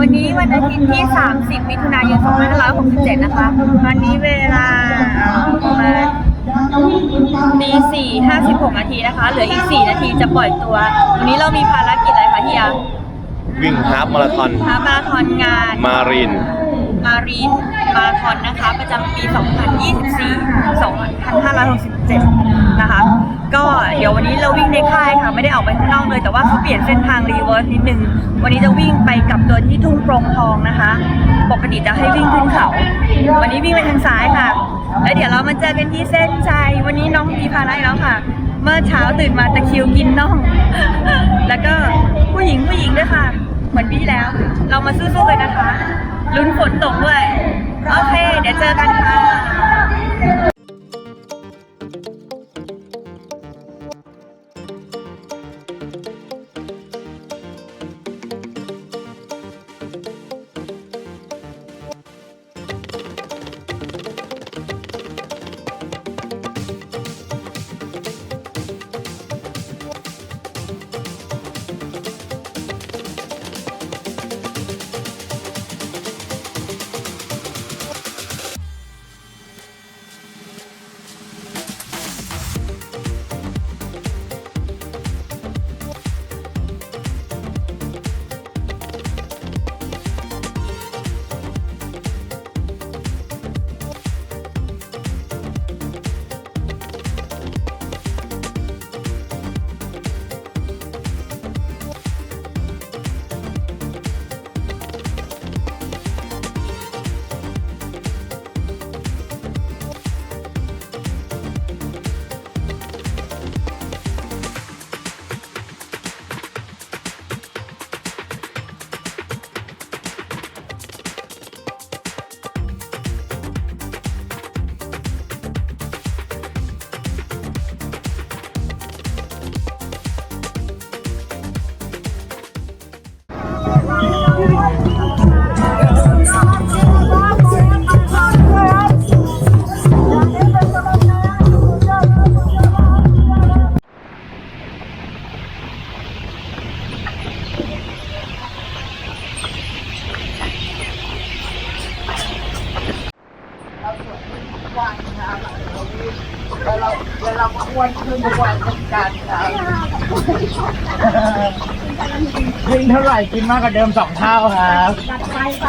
วันนี้วันอาทิตย์ที่ 30 มิถุนายน 2567 นะคะ วันนี้เวลาประมาณตีสี่ห้าสิบหกนาทีนะคะ เหลืออีก4นาทีจะปล่อยตัว วันนี้เรามีภารกิจอะไรคะเฮียวิ่งฮาล์ฟมาราธอนฮามาราธอนงาน มาริน มารีนมาราธอนนะคะ ประจำปี 2024 2567 นะคะ ก็เดี๋ยววันนี้เราวิ่งในค่ายค่ะไม่ได้ออกไปข้างนอกเลย แต่ว่าเขาเปลี่ยนเส้นทางรีเวิร์สนิดนึง วันนี้จะวิ่งไปกับตัวที่ทุ่งโปรงทองนะคะ ปกติจะให้วิ่งขึ้นเขา วันนี้วิ่งไปทางซ้ายค่ะ แล้วเดี๋ยวเรามาเจอกันที่เส้นชัยวันนี้น้องมีภาระแล้วค่ะ เมื่อเช้าตื่นมาตะคิวกินน่อง กินมากกว่าเดิมสองเท่าครับไปไป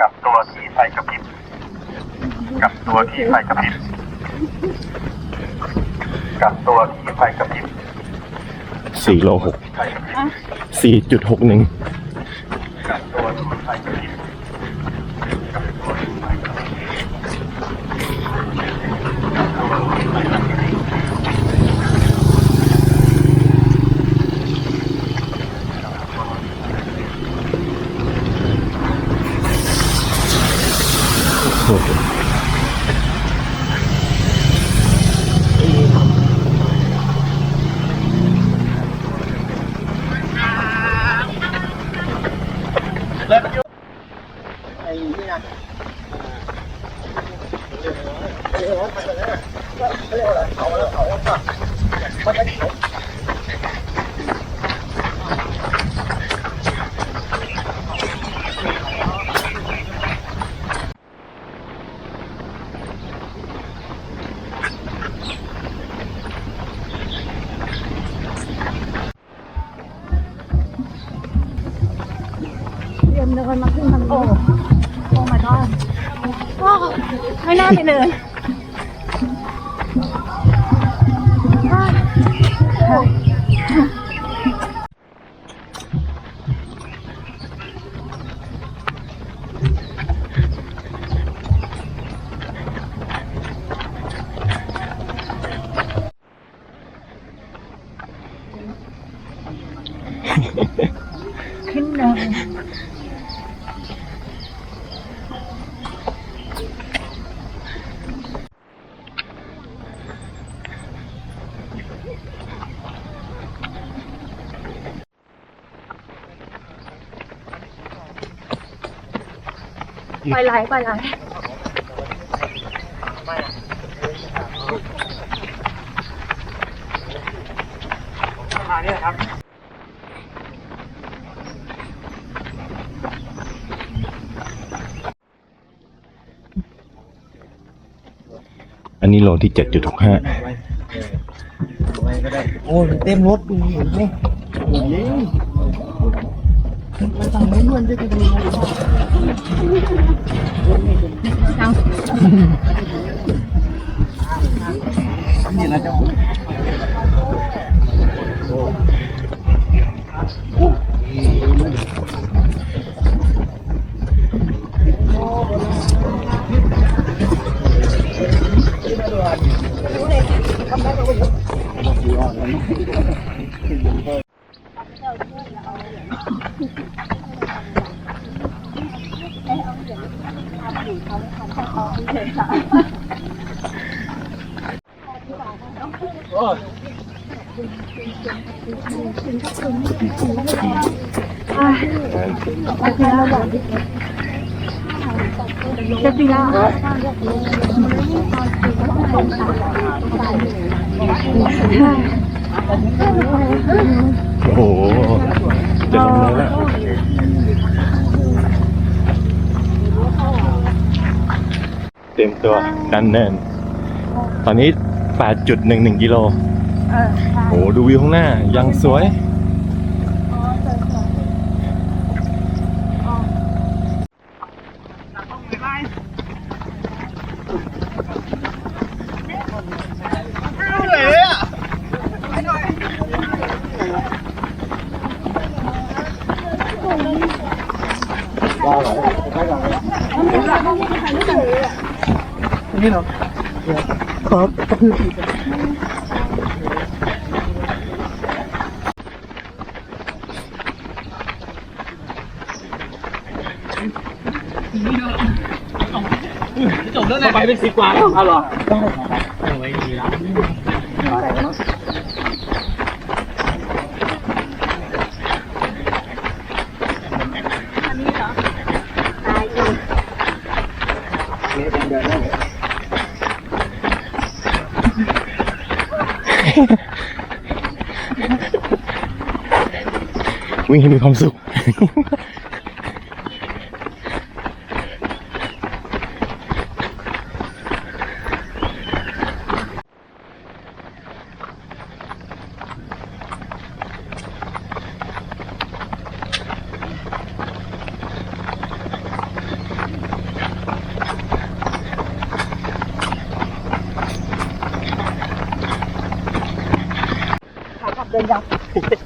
กับตัวที่ไฟกระพริบกับตัว ที่ไฟกระพริบกับตัวที่ไฟกระพริบสี่โลหกไฟกระพริบสี่จุดหกหนึ่ง กับตัวที่ไฟกระพริบกับตัวที่ไฟกระพริบ เต ไม่น่าไปเลย เลยไปไหลไปไหลมาเนี่ยครับอันนี้โลที่เจ็ดจุดหกห้าโอ้ยมันเต็มรถดูเห็นไหม โอ้ยนี่นะ เจ้าโอ้โห จะลงเลยแล้วเต็มตัวดันเนิน ตอนนี้ 8.11กิโลเออโอ้โหดูวิวข้างหน้า ยังสวย นี่เหรอครับกระพือปีก จบแล้วนะไปเป็นสิบกว่าแล้วเอาหรอต้องเอาไว้ดีละเดินได้เลย วิ่งให้มีความสุข 专家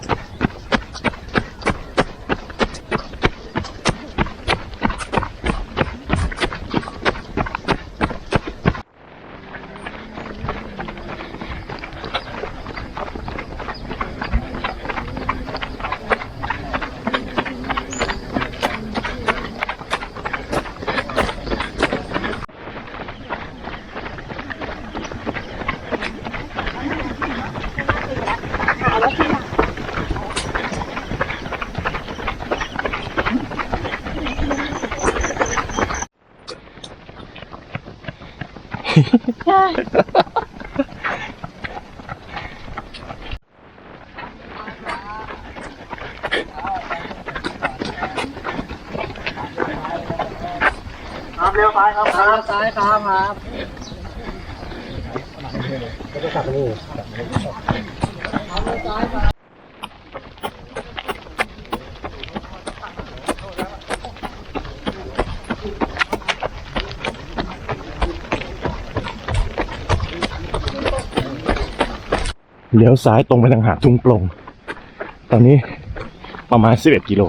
ครับเลี้ยวซ้ายครับครับซ้ายครับครับก็จะกลับไปนี่ เลี้ยวซ้ายตรงไปทางหาดทุ่งปลงตอนนี้ประมาณ 11 กิโล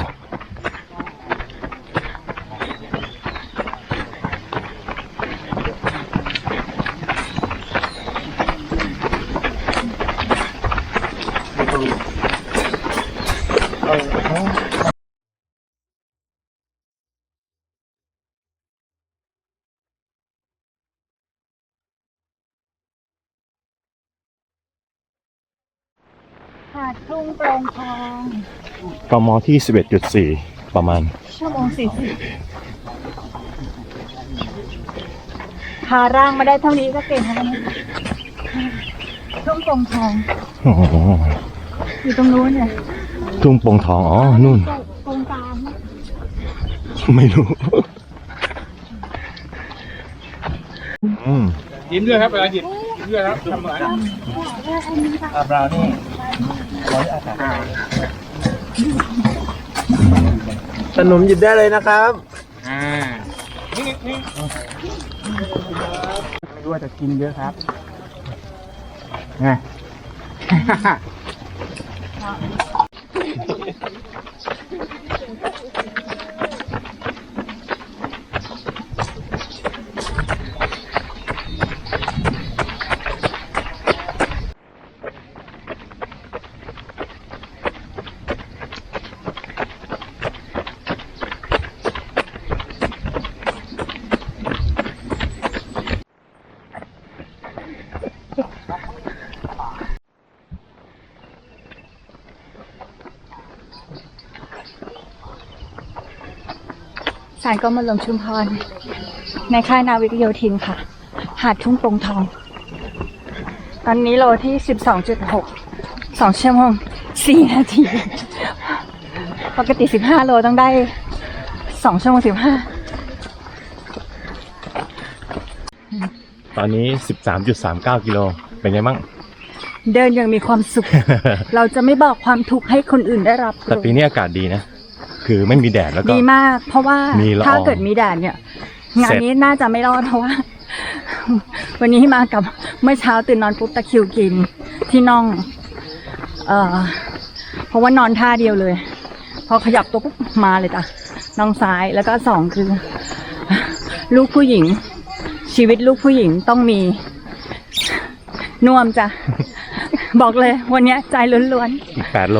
หาดทุ่งโปร่งทอง กมที่ 11.4 ประมาณ ชั่วโมงสี่สิบพาร่างมาได้เท่านี้ก็เก่งแล้วนะทุ่งโป่งทองโอ้โหอยู่ตรงนู้นเนี่ยทุ่งโป่งทอง อ๋อ นู่น ตรงกลางไม่รู้ อืม ยิ้มด้วยครับเวลาหยิบยิ้มด้วยครับทำเหมือนอาบราวนี่ ขนมหยิบได้เลยนะครับ อ่า นี่นี่ไม่รู้ว่าจะกินเยอะครับไงารก็มาลงชุมพร ในค่ายนาวิกโยธินค่ะ หาดทุ่งโป่งทอง ตอนนี้โลที่สิบสองจุดหกสองชั่วโมงสี่นาที ปกติสิบห้าโลต้องได้สองชั่วโมงสิบห้าตอนนี้ 13.39 กิโล เป็นไงบ้างเดินอย่างมีความสุข เราจะไม่บอกความทุกข์ให้คนอื่นได้รับ แต่ปีนี้อากาศดีนะ คือไม่มีแดดแล้วก็ ดีมาก เพราะว่ามีละออง ถ้าเกิดมีแดดเนี่ย งานเสร็จนี้น่าจะไม่รอดเพราะว่า วันนี้มากับเมื่อเช้าตื่นนอนปุ๊บตะคริวกินที่น่อง เอ่อ เพราะว่านอนท่าเดียวเลย พอขยับตัวปุ๊บมาเลยจ้ะน่องซ้ายแล้วก็สองคือ ลูกผู้หญิง ชีวิตลูกผู้หญิงต้องมีนวมจ้ะ บอกเลย วันเนี้ยใจล้วนๆ อีก8โล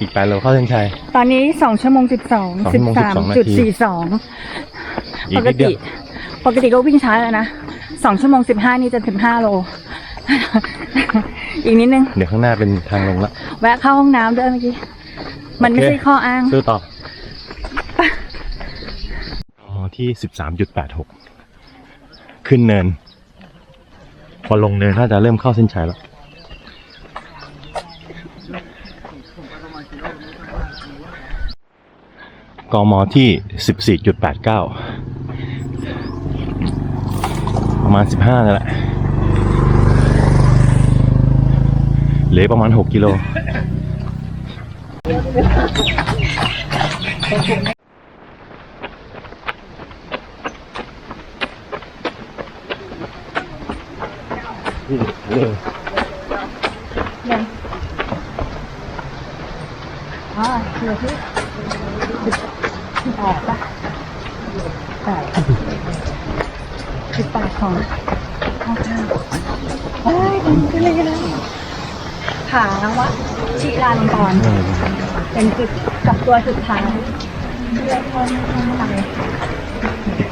อีก8โลเข้าเส้นชัย ตอนนี้สองชั่วโมงสิบสองสองสิชั่บวโมงสาม12นาจุดทีสี่สองอีปกกนิดเดีติยว ปกติก็วิ่งช้าแล้วนะสองชั่วโมงสิบห้านี่จะสิบห้าโล อีกนิดนึง เดี๋ยวข้างหน้าเป็นทางลงละ แวะเข้าห้องน้ำด้วยเมื่อกี้ มันไม่โอเคใช่ข้ออ้าง สู้ต่ออ๋อที่13.86ขึ้นเนิน พอลงเนินน่าจะเริ่มเข้าเส้นชัยแล้ว กมที่ 14.89 ประมาณ 15นั่นแหละเหลือประมาณ 6 กิโลอ๋อเหลือที่สิบแปดปะแปดสิบแปดของข้าวข้าวเฮ้ยมันก็เลยนะผาวัด ชิลาลงกรณ์เป็นจุดกลับตัวสุดท้ายเพื่อพ้นไ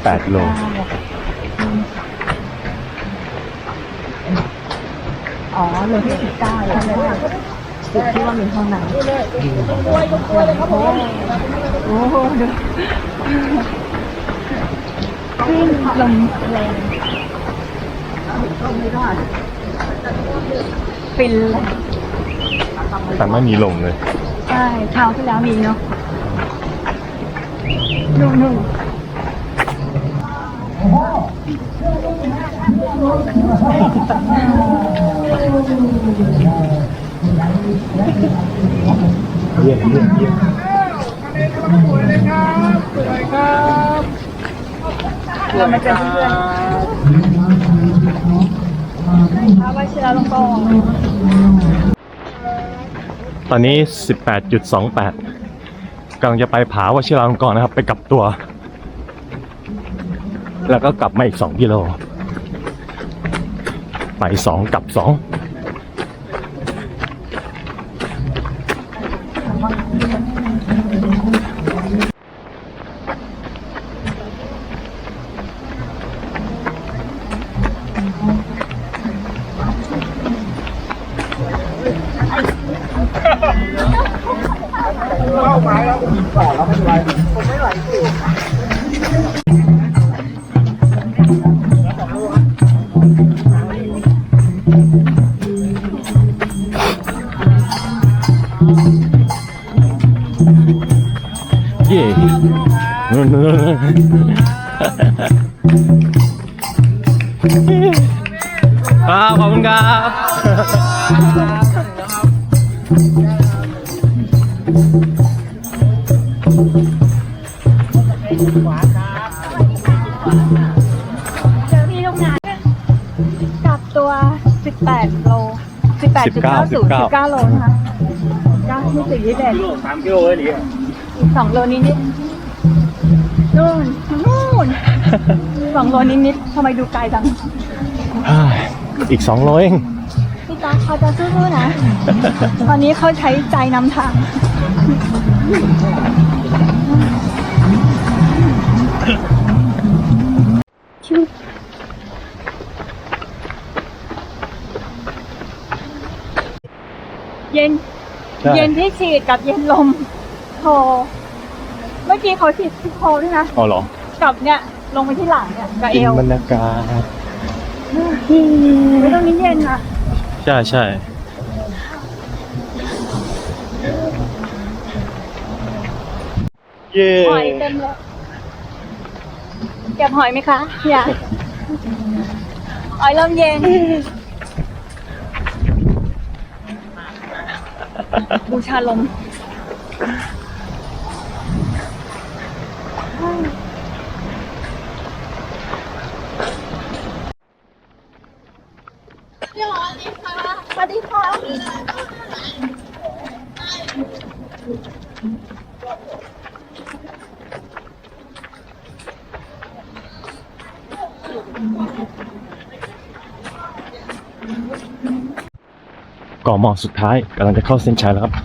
ป8โลอ๋อโลที่สิบเก้าใช่ไหมคะจุดที่ว่ามีห้องน้ำโอ้โหดูขึ้นลมแรงฟินเลย แต่ไม่มีลงเลย ใช่เช้าที่แล้วมีเนาะนุ่มๆเยี่ยมเยี่ยมเยี่ยมเรามาเจอเพื่อนพระวชิราลงกรณ์ ตอนนี้ 18.28กำลังจะไปผาวชิราลงกรณ์นะครับ ไปกลับตัว แล้วก็กลับมาอีก 2 กิโล ไป 2 กลับ 2 19โลนะคะ9ที่สี่ที่เด็ดสามกิโลเลยดิอีก2โลนิดนิดๆนู่นนู่น2โลนิดนิดๆทำไมดูไกลจังอ่าอีกสองโลเองพี่ตาเขาจะสู้ๆนะ ตอนนี้เขาใช้ใจนำทาง เย็น ใช่ เย็นที่ฉีดกับเย็นลมโทเมื่อกี้เขาฉีดที่โทด้วยนะเอาเหรอกับเนี่ยลงไปที่หลังเนี่ยกับเอกินวบรรยากาศไม่ต้องนี้เย็นอะใช่ใช่เย้หอยเต็มเลยเก็บหอยไหมคะอย่าหอยเริ่มเย็น บูชาลม สวัสดีค่ะ ก่อ หมอกสุดท้ายกำลังจะเข้าเส้นชัยแล้วครับ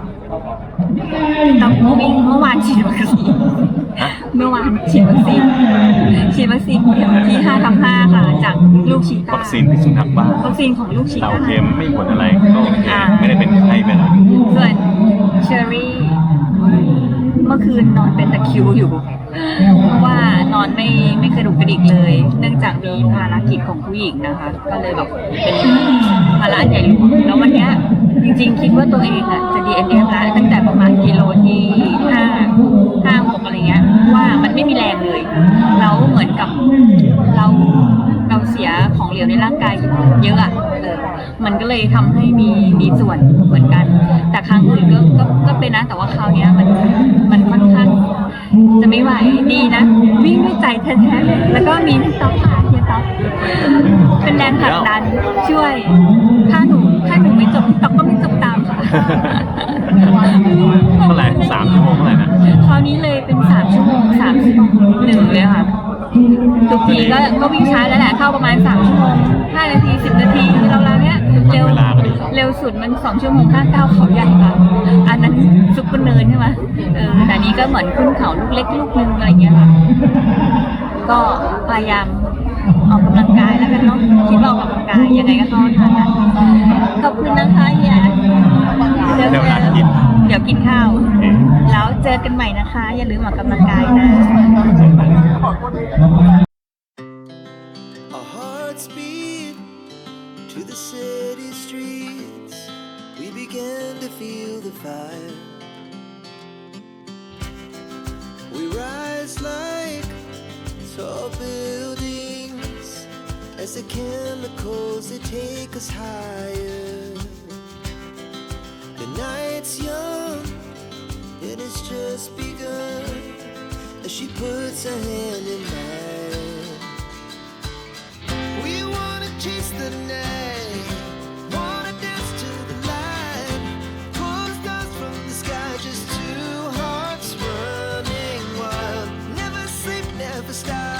ตั๊กวิ่งเมื่อวานฉีดวัคซีนเมื่อวานฉีดวัคซีนฉีดวัคซีนเข็มที่5ทับ5ค่ะ จากลูกชีต้าวัคซีนพิษสุนัขบ้าวัคซีนของลูกชีเราต้าโอเคไม่มีผลอะไรก็โอเคอ่าไม่ได้เป็นไข้เป็นอะไรส่วนเชอรี่เมื่อคืนนอนเป็นตะคริวอยู่ เพราะว่านอนไม่ไม่กระดุกกระดิกเลย เนื่องจากมีภารกิจของผู้หญิงนะคะ ก็เลยแบบเป็นภาระใหญ่หลวงแล้ววันเนี้ย จริงๆ คิดว่าตัวเองอะจะ DNF แล้วตั้งแต่ประมาณกิโลที่ห้าห้าหกอะไรเงี้ยว่ามันไม่มีแรงเลยแล้วเหมือนกับเราเราเสียของเหลวในร่างกายเยอะอะเออมันก็เลยทำให้มีมีส่วนเหมือนกัน แต่ครั้งอื่นก็ก็ก็เป็นนะแต่ว่าคราวเนี้ยมันมันค่อนข้างจะไม่ไหวดีนะ วิ่งด้วยใจแท้ๆเลยแล้วก็มีพี่ต๊อกค่ะเฮียต๊อกเป็นแรงผลักดันช่วยถ้าหนูถ้าหนูไม่จบพี่ต๊อกก็ เท่าไหร่สามชั่วโมงเท่าไหร่นะ คราวนี้เลยเป็นสามชั่วโมงสามสิบหนึ่งเลยค่ะทุกทีก็ก็วิ่งช้าแล้วแหละเข้าประมาณสามชั่วโมงห้านาทีสิบนาทีเราๆเนี้ยเร็วเวลาก็ดีเร็วสุดมันสองชั่วโมงห้าเก้าเขาใหญ่ค่ะอันนั้นซุปเปอร์เนินใช่ไหมเออแต่นี้ก็เหมือนขึ้นเขาลูกเล็กลูกนึงอะไรเงี้ยค่ะก็พยายาม ออกกำลังกายแล้วกันเนาะคิดว่าออกกำลังกายยังไงก็ต้องทานนะขอบคุณนะคะเฮียเดี๋ยวเดี๋ยวเวลากินเดี๋ยวกินข้าวโอเคแล้วเจอกันใหม่นะคะ อย่าลืมออกกำลังกายนะ the chemicals, they take us higher. The night's young, it has just begun. As she puts her hand in mine, we wanna chase the night. Wanna dance the light. From the sky, just two hearts running wild. Never sleep, never stop.